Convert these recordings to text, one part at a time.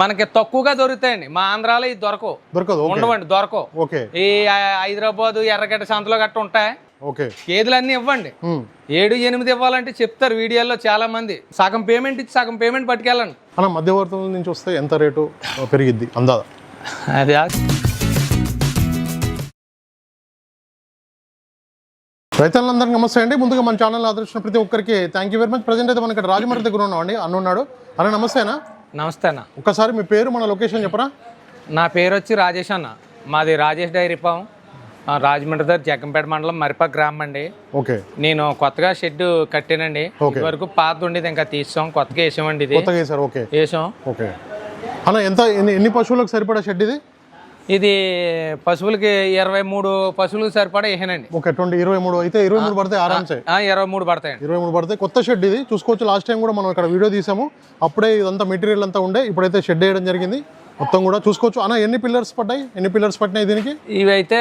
మనకి తక్కువగా దొరుకుతాయండి. మా ఆంధ్రాలో ఇది దొరకవు. దొరకదు ఉండవండి దొరకవు. ఓకే. ఈ హైదరాబాద్ ఎర్రగడ్డ సంతలో గట్ట ఉంటాయి. ఓకే. అన్నీ ఇవ్వండి. ఏడు ఎనిమిది ఇవ్వాలంటే చెప్తారు వీడియోలో చాలా మంది సగం పేమెంట్ ఇచ్చి సగం పేమెంట్ పట్టుకెళ్ళండి. అన్న మధ్యవర్తుల నుంచి వస్తే ఎంత రేటు పెరిగిద్ది? అందాద అది రైతులందరికీ నమస్తే అండి. ముందుగా మన ఛానల్ ఆదరించిన ప్రతి ఒక్కరికి thank you very much present అయితే మన ఇక్కడ రాజమండ్రి దగ్గర ఉన్నామండి. అన్న ఉన్నాడు. అన్న నమస్తేనా నమస్తే అన్న. ఒక్కసారి మీ పేరు మన లొకేషన్ చెప్పరా? నా పేరు వచ్చి రాజేష్ అన్న. మాది రాజేష్ డైరీ ఫామ్. రాజమండ్రి దగ్గర జగ్గంపేట మండలం మరిపా గ్రామం అండి. ఓకే. నేను కొత్తగా షెడ్ కట్టానండి. వరకు పాత ఉండేది ఇంకా తీసాం కొత్తగా వేసామండి ఇది. కొత్తగా వేసారు ఓకే. వేసాం. ఓకే. అన్న ఎంత ఎన్ని పశువులకు సరిపడా షెడ్ ఇది? ఇది పశువులకి ఇరవై మూడు పశువులకు సరిపడా వేసానండి ఓకే ట్వంటీ ఇరవై మూడు అయితే ఇరవై మూడు పడితే ఆరామ్సే ఆ, ఇరవై మూడు పడతాయండి. ఇరవై మూడు పడితే కొత్త షెడ్ ఇది. చూసుకోవచ్చు లాస్ట్ టైం కూడా మనం ఇక్కడ వీడియో తీసాము. అప్పుడే ఇదంతా మెటీరియల్ అంతా ఉండే. ఇప్పుడైతే షెడ్ వేయడం జరిగింది. మొత్తం కూడా చూసుకోవచ్చు. అన్న ఎన్ని పిల్లర్స్ పడ్డాయి? ఎన్ని పిల్లర్స్ పట్టినాయి దీనికి? ఇవి అయితే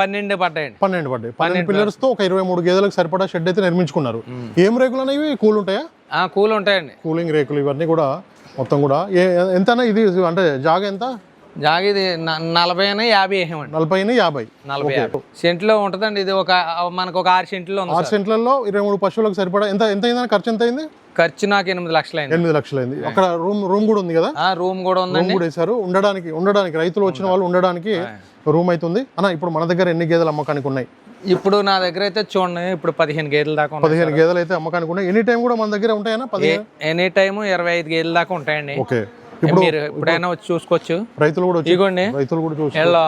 పన్నెండు పడ్డాయండి. పన్నెండు పడ్డాయి. పన్నెండు పిల్లర్స్తో ఒక ఇరవై మూడు గేదెలకు సరిపడా షెడ్ అయితే నిర్మించుకున్నారు. ఏం రేకులు అనేవి కూల్ ఉంటాయా? ఆ, కూల్ ఉంటాయండి. కూలింగ్ రేకులు ఇవన్నీ కూడా మొత్తం కూడా. ఏ ఎంతనా ఇది? అంటే జాగా ఎంత? జాగా ఇది నలభై అయినా యాభై వేసామండి. నలభై యాభై. నలభై యాభై. సెంట్లో ఉంటుందండి ఇది ఒక మనకు ఒక ఆరు సెంట్లో ఉంది ఆరు సెంట్లలో ఇరవై మూడు పశువులకు సరిపడా ఎంత ఎంత అయిందని ఖర్చు ఎంత అయింది ఖర్చు నాకు ఎనిమిది లక్షలు అయింది ఎనిమిది లక్షలు అయింది అక్కడ రూమ్ రూమ్ కూడా ఉంది కదా? ఆ, రూమ్ కూడా రూమ్ ఉందండి. కూడా వేశారు. ఉండడానికి ఉండడానికి రైతులు వచ్చిన వాళ్ళు ఉండడానికి రూమ్ అవుతుంది అన్న ఇప్పుడు మన దగ్గర ఎన్ని గేదెలు అమ్మకానికి ఉన్నాయి? ఇప్పుడు నా దగ్గర అయితే చూడండి ఇప్పుడు పదిహేను గేదెల దాకా పదిహేను గేదెలు అయితే అమ్మకానికి ఉన్నాయి. ఎనీ టైం కూడా మన దగ్గర ఉంటాయన్నా ఎనీ టైము ఇరవై ఐదు గేదెల దాకా ఉంటాయండి. ఓకే. ఇప్పుడు మీరు ఎప్పుడైనా వచ్చి చూసుకోవచ్చు. రైతులు కూడా ఇగోండి. రైతులు కూడా ఇలా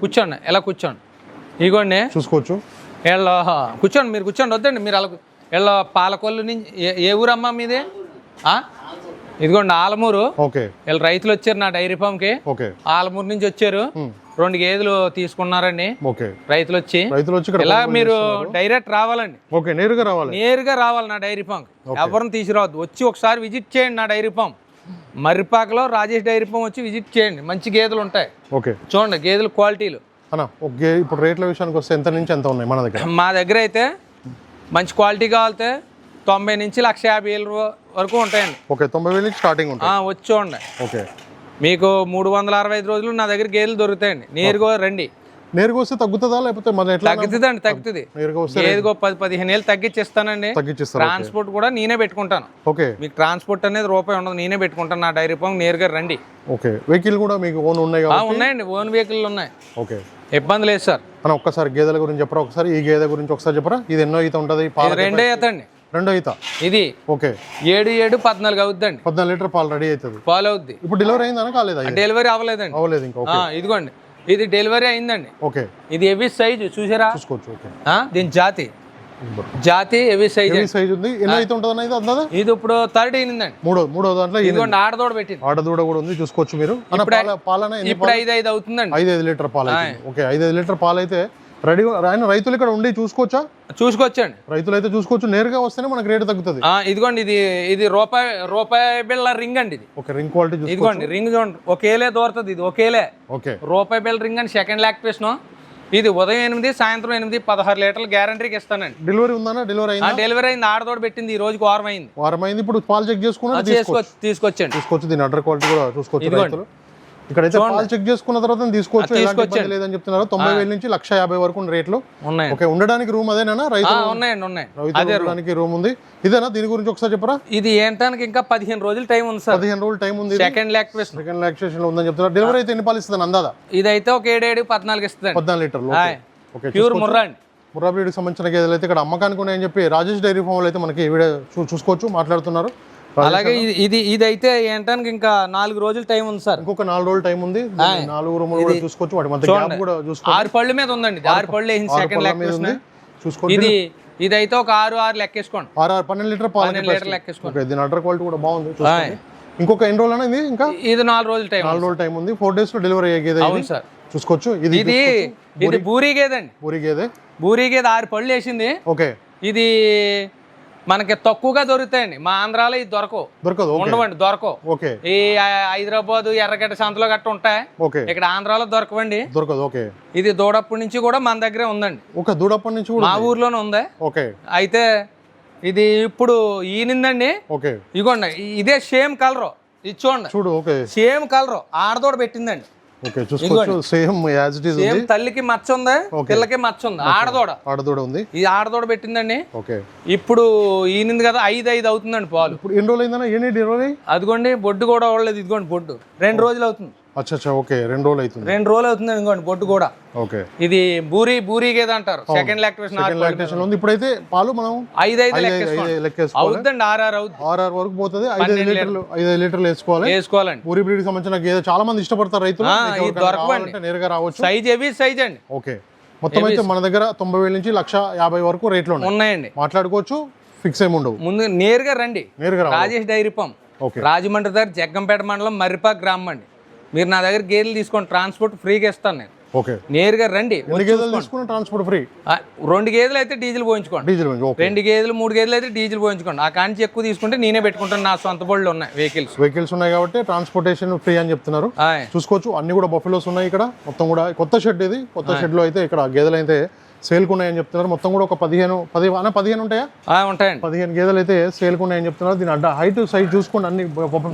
కూర్చోండి ఎలా కూర్చోండి. ఇగోండి. చూసుకోవచ్చు. వీళ్ళ కూర్చోండి మీరు కూర్చోండి వద్దండి మీరు అలా వీళ్ళ పాలకొల్లు నుంచి ఏ- ఊరమ్మా మీది? ఇదిగోండి ఆలమూరు. ఓకే. వీళ్ళు రైతులు వచ్చారు నా డైరీ ఫామ్కి ఓకే. ఆలమూరు నుంచి వచ్చారు. రెండు గేదెలు తీసుకున్నారండి. ఓకే. రైతులు వచ్చి. రైతులు వచ్చి ఇలా మీరు డైరెక్ట్ రావాలండి. ఓకే నేరుగా రావాలి. నేరుగా రావాలి నా డైరీ ఫామ్ ఎవరిని తీసుకురావద్దు. వచ్చి ఒకసారి విజిట్ చేయండి నా డైరీ ఫామ్. మర్రిపాకలో రాజేష్ డైరీ ఫామ్ వచ్చి విజిట్ చేయండి. మంచి గేదెలు ఉంటాయి. ఓకే. చూడండి గేదెల క్వాలిటీలు. అన్న ఇప్పుడు రేట్ల విషయానికి వస్తే ఎంత నుంచి ఎంత ఉన్నాయి మన దగ్గర? మా దగ్గర అయితే మంచి క్వాలిటీ కావాలితే తొంభై నుంచి లక్ష యాభై వేల వరకు ఉంటాయండి. ఓకే తొంభై వేల నుంచి స్టార్టింగ్ ఉంటాయి. వచ్చి చూడండి. ఓకే. మీకు మూడు వందల అరవై ఐదు రోజులు నా దగ్గర గేదెలు దొరుకుతాయండి. నేరుగా రండి. నేరుగా వస్తే తగ్గుతుందా లేకపోతే మన ఎట్లా తగ్గుతుంది. నేరుగా వస్తే గేదెగో పది పదిహేను వేలు తగ్గించిస్తానండి. తగ్గించేస్తారు ట్రాన్స్పోర్ట్ కూడా నేనే పెట్టుకుంటాను. ఓకే. మీకు ట్రాన్స్పోర్ట్ అనేది రూపాయి ఉండదు నేనే పెట్టుకుంటాను నా డైరీ ఫామ్ నేరుగా రండి. ఓకే. వెహికల్ కూడా మీకు ఓన్ ఉన్నాయి ఉన్నాయండి ఓన్ వెహికల్ ఉన్నాయి. ఓకే. ఇబ్బంది లేదు సార్. అన్న ఒక్కసారి గేదెల గురించి చెప్పరా? ఒకసారి ఈ గేదె గురించి ఒకసారి చెప్పరా? ఇది ఎన్నో ఈత ఉంటుంది పాల రెండే అవుతండి రెండో ఈత? ఇది ఓకే. ఏడు ఏడు పద్నాలుగు అవుద్దండి. పద్నాలుగు లీటర్ పాలు రెడీ అవుతుంది. ఫాలో అవుద్ది. ఇప్పుడు డెలివరీ అయిందనా కాలేదా? డెలివరీ అవ్వలేదండి. అవ్వలేదు ఇంకా ఇదిగోండి. ఇది డెలివరీ అయిందండి. ఓకే. ఇది హెవీ సైజు చూసారా? చూసుకోవచ్చు ఓకే. దీని జాతి. జాతి హెవీ సైజ్. సైజ్ ఉంది. ఎన్నో అయితే ఉంటుంది ఇది అందాదా? ఇది ఇప్పుడు థర్డ్ అయిందండి మూడో మూడో దాంట్లో ఇది ఇదిగోండి ఆడదోడ పెట్టింది. ఆడదూడ కూడా ఉంది చూసుకోవచ్చు మీరు. పాలన ఇప్పుడు ఐదు ఐదు అవుతుందండి. ఐదు ఐదు లీటర్ పాలు ఓకే ఐదు ఐదు లీటర్ పాలు అయితే రెడీ ఆయన రైతులు ఇక్కడ ఉండి చూసుకోవచ్చా? చూసుకోవచ్చండి. రైతులు అయితే చూసుకోవచ్చు. నేరుగా వస్తేనే మనకి రేటు తగ్గుతుంది. ఇదిగోండి ఇది ఇది రూపాయి రూపాయి బిళ్ళ రింగ్ అండి ఇది. ఓకే రింగ్ క్వాలిటీ ఇదిగోండి రింగ్ చూడండి. ఒకేలే దూరుతుంది ఇది ఒకేలే. ఓకే. రూపాయి బిళ్ళ రింగ్ అని సెకండ్ లాక్టేషన్ ఇది ఉదయం ఎనిమిది సాయంత్రం ఎనిమిది పదహారు లీటర్లు గ్యారంటీకి ఇస్తానండి. డెలివరీ ఉందన్నా? డెలివరీ అయిందా? డెలివరీ అయింది ఆడదోడ పెట్టింది ఈ రోజుకి వారం అయింది వారం అయింది ఇప్పుడు పాలు చెక్ చేసుకున్నా తీసుకొచ్చి తీసుకొచ్చండి. తీసుకోవచ్చు దీని అడ్డర్ క్వాలిటీ కూడా చూసుకోవచ్చు ఇక్కడైతే పాలు చెక్ చేసుకున్న తర్వాత తీసుకోవచ్చు? లేదని చెప్తున్నారు. తొంభై వేల నుంచి లక్ష యాభై వరకు రేట్లు. ఉన్నాయండి. ఓకే ఉండడానికి రూమ్ అదేనా? రైతు ఉన్నాయండి ఉన్నాయి ఉండడానికి రూమ్ ఉంది. ఇదేనా? దీని గురించి ఒకసారి చెప్పరా? ఇది ఏంటానికి ఇంకా పదిహేను రోజులు టైం ఉంది సార్. పదిహేను రోజులు టైం ఉంది సెకండ్ లాక్టేషన్ సెకండ్ లాక్సేషన్ ఉందని చెప్తున్నారు. డెలివరీ అయితే ఎన్ని పాలు ఇస్తుంది అందాదా? ఇదైతే ఒక ఏడేడు పద్నాలుగు ఇస్తుందండి. పద్నాలుగు లీటర్లు. ఓకే. ప్యూర్ ముర్రా అండి. ముర్రా బ్రీడ్కి సంబంధించిన గేదెలు అయితే ఇక్కడ అమ్మకానికి ఉన్నాయని చెప్పి రాజేష్ డైరీ ఫామ్ అయితే మనకి వీడియో చూసుకోవచ్చు మాట్లాడుతున్నారు. అలాగే ఇది ఇది ఇదైతే ఏంటానికి ఇంకా నాలుగు రోజులు టైం ఉంది సార్. ఇంకొక నాలుగు రోజులు టైం ఉంది. నాలుగు రూములు కూడా చూసుకోవచ్చు. వాటి మధ్య గ్యాప్ కూడా చూసుకోవచ్చు ఆరు పళ్ళు మీద ఉందండి. ఇది ఆరు పళ్ళు వేసింది సెకండ్ లాక్టేషన్ ఉంది. చూసుకోవచ్చు ఇది ఇదైతే ఒక ఆరు ఆరు లెక్కేసుకోండి. ఆరు ఆరు పన్నెండు లీటర్ పన్నెండు లీటర్లు లెక్కేసుకోండి. దీని అడ్డర్ క్వాలిటీ కూడా బాగుంది. చూసుకోండి. ఇంకొక ఎన్ని రోజులు అనేది ఇంకా? ఇది నాలుగు రోజులు టైం నాలుగు రోజులు టైం ఉంది. ఫోర్ డేస్లో డెలివరీ అయ్యే గేదె ఇది అవును సార్. చూసుకోవచ్చు. ఇది ఇది ఇది బూరీ గేదండి పూరి గేదె బూరీ గేదె ఆరు పళ్ళు వేసింది. ఓకే. ఇది మనకి తక్కువగా దొరుకుతాయండి. మా ఆంధ్రాలో ఇది దొరకవు. దొరకదు ఉండవండి దొరకవు. ఓకే. ఈ హైదరాబాద్ ఎర్రగడ్డ సంతలో గట్ట ఉంటాయి. ఇక్కడ ఆంధ్రాలో దొరకవండి. దొరకదు ఓకే. ఇది దూడప్పటి నుంచి కూడా మన దగ్గరే ఉందండి. ఓకే దూడప్పటి నుంచి కూడా మా ఊర్లోనే ఉంది. ఓకే. అయితే ఇది ఇప్పుడు ఈనిందండి. ఓకే. ఇగోండి ఇదే సేమ్ కలరు. ఇది చూడండి. చూడు ఓకే. Same colour. ఆడదోడ పెట్టిందండి. ఓకే చూసుకోవచ్చు. Same as it is same తల్లికి మచ్చ ఉంది? పిల్లకి మచ్చ ఉంది? ఆడదోడ? ఆడదూడ ఉంది. ఇది ఆడదోడ పెట్టిందండి. ఓకే. ఇప్పుడు ఈనింది కదా ఐదు ఐదు అవుతుందండి పాలు. ఇప్పుడు ఎన్ని రోజులు అయిందన్నా? ఎన్ని ఎన్ని రోజులు అదిగోండి బొడ్డు కూడా అవ్వలేదు. ఇదిగోండి బొడ్డు. రెండు రోజులు అవుతుంది. అచ్చా అచ్చా ఓకే రెండు రోజులు అవుతుంది. రెండు రోజులు అవుతుంది బొడ్డు కూడా. ఓకే. ఇది బూరి బూరి గేదె అంటారు. సెకండ్ లాక్టేషన్ ఉంది. ఇప్పుడైతే పాలు మనం ఐదు ఐదు లెక్కేసుకోవాలి. అవుతుందండి ఆర్ఆర్ అవుతుంది ఆర్ఆర్ వరకు పోతుంది. ఐదు ఐదు లీటర్లు ఐదు ఐదు లీటర్లు వేసుకోవాలి. వేసుకోవాలండి. పూరి బ్రీడ్ సంబంధించిన గేదె చాలా మంది ఇష్టపడతారు రైతులు. దొరకవండి. నేరుగా రావచ్చు. సైజ్ ఎవి సైజ్ అండి. ఓకే. మొత్తం అయితే మన దగ్గర తొంభై వేల నుంచి లక్ష యాభై వరకు రేట్లు ఉన్నాయి. ఉన్నాయండి. మాట్లాడుకోవచ్చు ఫిక్స్ ఏమి ఉండవు. ముందు నేరుగా రండి. నేరుగా రాజేష్ డైరీ పంప్ ఓకే. రాజమండ్రి దగ్గర జగ్గంపేట మండలం మర్రిపాక్ గ్రామం అండి. మీరు నా దగ్గర గేదెలు తీసుకోండి ట్రాన్స్పోర్ట్ ఫ్రీగా ఇస్తాను నేను. ఓకే. నేరుగా రండి. ట్రాన్స్పోర్ట్ ఫ్రీ రెండు గేదెలు అయితే డీజిల్ పోయించుకోండి. డీజిల్ రెండు గేదెలు మూడు గేదెలు అయితే డీజిల్ పోయించుకోండి. ఆ కాంచి ఎక్కువ తీసుకుంటే నేనే పెట్టుకుంటాను. నా సొంత బళ్ళు ఉన్నాయి వెహికల్స్. వెహికల్స్ ఉన్నాయి కాబట్టి ట్రాన్స్పోర్టేషన్ ఫ్రీ అని చెప్తున్నారు. చూసుకోవచ్చు. అన్ని కూడా బఫెలోస్ ఉన్నాయి ఇక్కడ. మొత్తం కూడా కొత్త షెడ్ ఇది. కొత్త షెడ్లో అయితే ఇక్కడ గేదెలు అయితే సేల్కు ఉన్నాయని చెప్తున్నారు. మొత్తం కూడా ఒక పదిహేను పది అన్న పదిహేను ఉంటాయా? ఉంటాయండి. పదిహేను గేదెలు అయితే సేల్కు ఉన్నాయని చెప్తున్నారు. దీని అడ్డ హైట్ సైజ్ చూసుకోండి. అన్ని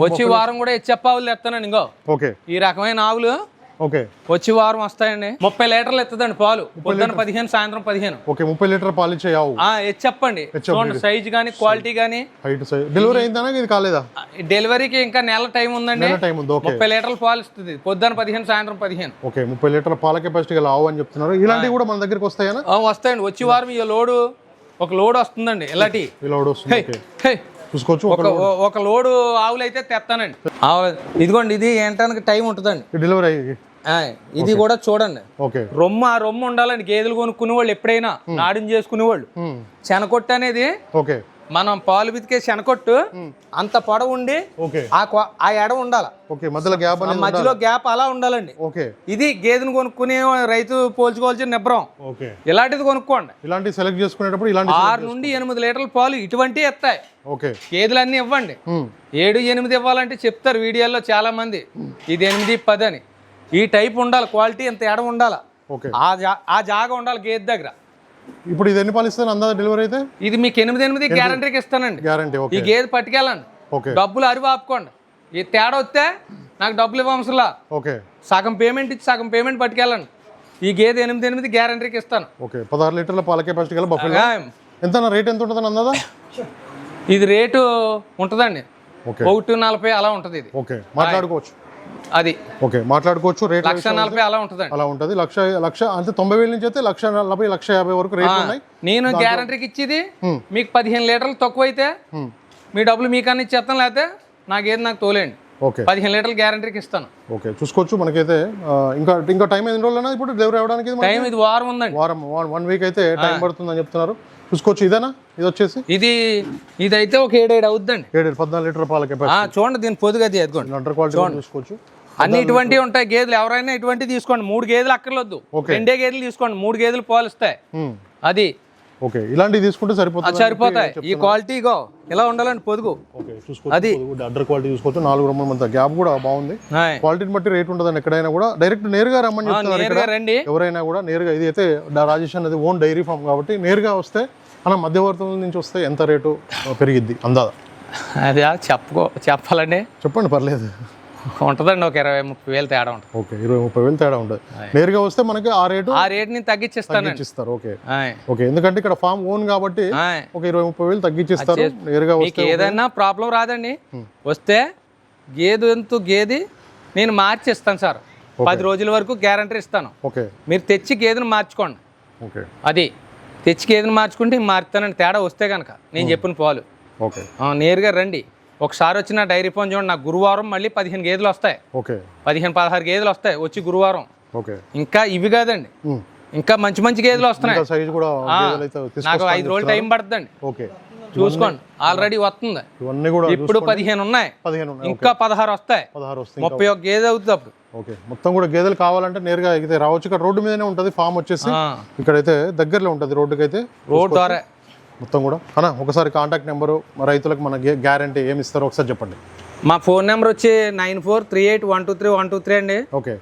వచ్చి వారం కూడా ఆవులు ఎత్తానండి ఇంకో. ఓకే. ఈ రకమైన ఆవులు ఓకే. వచ్చి వారం వస్తాయండి. ముప్పై లీటర్లు ఎత్తదండి పాలు. పొద్దున్న పదిహేను సాయంత్రం పదిహేను. ఓకే ముప్పై లీటర్ పాలు ఇచ్చే ఆవు చెప్పండి. చూడండి సైజ్ కానీ క్వాలిటీ కానీ హైట్ సైజ్ డెలివరీ అయిందనా? ఇది కాలేదా? డెలివరీకి ఇంకా నెల టైం ఉందండి. టైం ఉంది ముప్పై లీటర్లు పాలు ఇస్తుంది. పొద్దున్న పదిహేను సాయంత్రం పదిహేను. ఓకే ముప్పై లీటర్ పాల కెపాసిటీ గల ఆవు అని చెప్తున్నారు. ఇలాంటివి కూడా మన దగ్గరికి వస్తాయనా? ఆ, వస్తాయండి. వచ్చి వారం ఈ లోడు ఒక లోడ్ వస్తుందండి ఇలాంటి. వస్తుంది చూసుకోవచ్చు ఒక లోడు. ఆవులు అయితే తెస్తానండి. ఆవులు ఇదిగోండి ఇది ఏంటానికి టైం ఉంటుందండి. డెలివరీ ఇది కూడా చూడండి. ఓకే. రొమ్ము ఆ రొమ్ము ఉండాలండి గేదెలు కొనుక్కునే వాళ్ళు ఎప్పుడైనా నాడిని చేసుకునే వాళ్ళు హ్మ్. శనకొట్టు అనేది ఓకే. మనం పాలు బితికే శనకొట్టు అంత పొడవు ఉండి ఆ ఎడ ఉండాలి. మధ్యలో గ్యాప్ అలా ఉండాలండి. ఓకే. ఇది గేదెను కొనుక్కునే రైతు పోల్చుకోవాల్సిన నిబ్రం ఇలాంటిది కొనుక్కోండి. ఇలాంటి సెలెక్ట్ చేసుకునేటప్పుడు ఇలాంటి ఆరు నుండి ఎనిమిది లీటర్ల పాలు ఇటువంటి ఎత్తాయి. గేదెలు అన్నీ ఇవ్వండి. ఏడు ఎనిమిది ఇవ్వాలంటే చెప్తారు వీడియోలో చాలా మంది ఇది ఎనిమిది పది అని. ఈ టైప్ ఉండాలి క్వాలిటీ ఇంత ఎడ ఉండాలి? ఓకే. ఆ జాగా ఉండాలి గేదె దగ్గర. ఇప్పుడు ఇది ఎన్ని పాలు ఇస్తుంది అందా డెలివరీ అయితే? ఇది మీకు ఎనిమిది ఎనిమిది గ్యారంటీకి ఇస్తానండి. గ్యారంటీ ఈ గేదె పట్టుకెళ్ళండి. ఓకే. డబ్బులు అరివి ఆపుకోండి. ఈ తేడా వస్తే నాకు డబ్బులు ఇవ్వవసరంలా. ఓకే. సగం పేమెంట్ ఇచ్చి సగం పేమెంట్ పట్టుకెళ్ళండి. ఈ గేదె ఎనిమిది ఎనిమిది గ్యారంటీకి ఇస్తాను. ఓకే. పదహారు లీటర్ల పాల కెపాసిటీ గల బఫెలో. ఎంత రేట్ ఎంత ఉంటుంది అందాదా ఇది రేటు ఉంటుందండి. ఒకటి నలభై అలా ఉంటుంది ఇది. ఓకే. మాట్లాడుకోవచ్చు. అది. ఓకే మాట్లాడుకోవచ్చు రేట్ లక్ష నలభై అలా ఉంటుందండి. అలా ఉంటుంది. లక్ష లక్ష అంటే తొంభై వేల నుంచి అయితే లక్ష నలభై లక్ష యాభై వరకు రేట్లు ఉన్నాయి. నేను గ్యారంటీకి ఇచ్చేది. మీకు పదిహేను లీటర్లు తక్కువ అయితే. మీ డబ్బులు మీకన్నా ఇచ్చేస్తాను లేకపోతే నాకేది నాకు తోలేండి. ఓకే. పదిహేను లీటర్లు గ్యారంటీకి ఇస్తాను. ఓకే చూసుకోవచ్చు. మనకైతే ఇంకా ఇంకా టైం ఎన్ని రోజులైనా ఇప్పుడు డెలివరీ అవ్వడానికి ఇది? టైం ఇది వారం ఉందండి. వారం వన్- వీక్ అయితే టైం పడుతుందని చెప్తున్నారు. చూసుకోవచ్చు. ఇదేనా? ఇది వచ్చేసి? ఇది ఇదైతే ఒక ఏడేడు అవుద్దండి. ఏడు పద్నాలుగు లీటర్ పాల కెపాసిటీ. ఆ, చూడండి దీని పొదుగు అది ఎదుకోండి అండర్ క్వాలిటీ చూసుకోవచ్చు. అన్ని ఇటువంటివి ఉంటాయి. గేదెలు ఎవరైనా ఇటువంటి తీసుకోండి. మూడు గేదెలు అక్కర్లొద్దు. రెండే గేదెలు తీసుకోండి. మూడు గేదెలు పాలిస్తాయి. అది ఓకే ఇలాంటివి తీసుకుంటే అది సరిపోతుంది సరిపోతాయి. ఈ క్వాలిటీ ఇగో ఇలా ఉండాలండి? పొదుగు. ఓకే చూసుకోవచ్చు ఇది అండర్ క్వాలిటీ చూసుకోవచ్చు. నాలుగు రమ్మల మధ్య గ్యాప్ కూడా బాగుంది. క్వాలిటీని బట్టి రేట్ ఉంటుందండి ఎక్కడైనా కూడా డైరెక్ట్ నేరుగా రమ్మని చెప్తున్నారు రండి. ఎవరైనా కూడా నేరుగా ఇది అయితే రాజేష్ అనేది ఓన్ డైరీ ఫామ్ కాబట్టి నేరుగా వస్తే మనం మధ్యవర్తుల నుంచి వస్తే ఎంత రేటు పెరిగిద్ది? అందాద అది చెప్పుకో చెప్పాలండి. చెప్పండి పర్లేదు. ఉంటుందండి ఒక ఇరవై ముప్పై వేలు తేడా ఉంటుంది. ఓకే ఇరవై ముప్పై వేలు తేడా ఉంటుంది. నేరుగా వస్తే మనకి ఆ రేటు ఆ రేట్ నేను తగ్గించిస్తానండి ఇస్తారు ఓకే. ఓకే ఎందుకంటే ఇక్కడ ఫామ్ ఓన్ కాబట్టి. ఒక ఇరవై ముప్పై వేలు తగ్గించిస్తారు నేరుగా వస్తే ఏదైనా ప్రాబ్లం రాదండి. వస్తే గేదె ఎంత గేది నేను మార్చి ఇస్తాను సార్ పది రోజుల వరకు గ్యారంటీ ఇస్తాను. ఓకే. మీరు తెచ్చి గేదెను మార్చుకోండి. ఓకే. అది తెచ్చి గేదెను మార్చుకుంటే మారుతానండి తేడా వస్తే కనుక నేను చెప్పిన పాలు. ఓకే. నేరుగా రండి. ఒకసారి వచ్చిన డైరీ ఫోన్ చూడండి నాకు గురువారం మళ్ళీ పదిహేను గేదెలు వస్తాయి. ఓకే. పదిహేను పదహారు గేదెలు వస్తాయి వచ్చి గురువారం. ఓకే. ఇంకా ఇవి కాదండి. ఇంకా మంచి మంచి గేదెలు వస్తున్నాయి. అయితే నాకు ఐదు రోజులు టైం పడుతుందండి. ఓకే. చూసుకోండి ఆల్రెడీ వస్తుంది. ఇవన్నీ కూడా ఇప్పుడు పదిహేను ఉన్నాయి. ఇంకా పదహారు వస్తాయి. పదహారు వస్తాయి ముప్పై ఒక గేదె అవుతుంది అప్పుడు. ఓకే. మొత్తం కూడా గేదెలు కావాలంటే నేరుగా ఎగితే రావచ్చు. ఇక్కడ రోడ్డు మీదనే ఉంటుంది ఫామ్ వచ్చేసి. ఇక్కడైతే దగ్గరలో ఉంటుంది రోడ్డుకి అయితే రోడ్ ద్వారా మొత్తం కూడా. అన్న ఒకసారి కాంటాక్ట్ నెంబరు రైతులకు మన గ్యారంటీ ఏమి ఇస్తారో ఒకసారి చెప్పండి. మా ఫోన్ నెంబర్ వచ్చి nine four three eight one two three one two three అండి. ఓకే.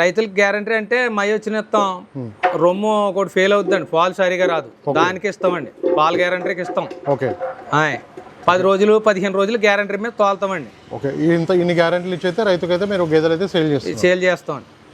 రైతులకు గ్యారంటీ అంటే మై వచ్చిన ఇస్తాం రొమ్ము ఒకటి ఫెయిల్ అవుతుందండి పాలు సరిగా రాదు. దానికి ఇస్తామండి. పాలు గ్యారంటీకి ఇస్తాం. ఓకే. పది రోజులు పదిహేను రోజులు గ్యారంటీ మీద తోలుతామండి. ఓకే. ఇంత ఇన్ని గ్యారెంటీలు ఇచ్చి అయితే రైతుకైతే మీరు గేదెలు అయితే సేల్ చేస్తారు సేల్ చేస్తామండి.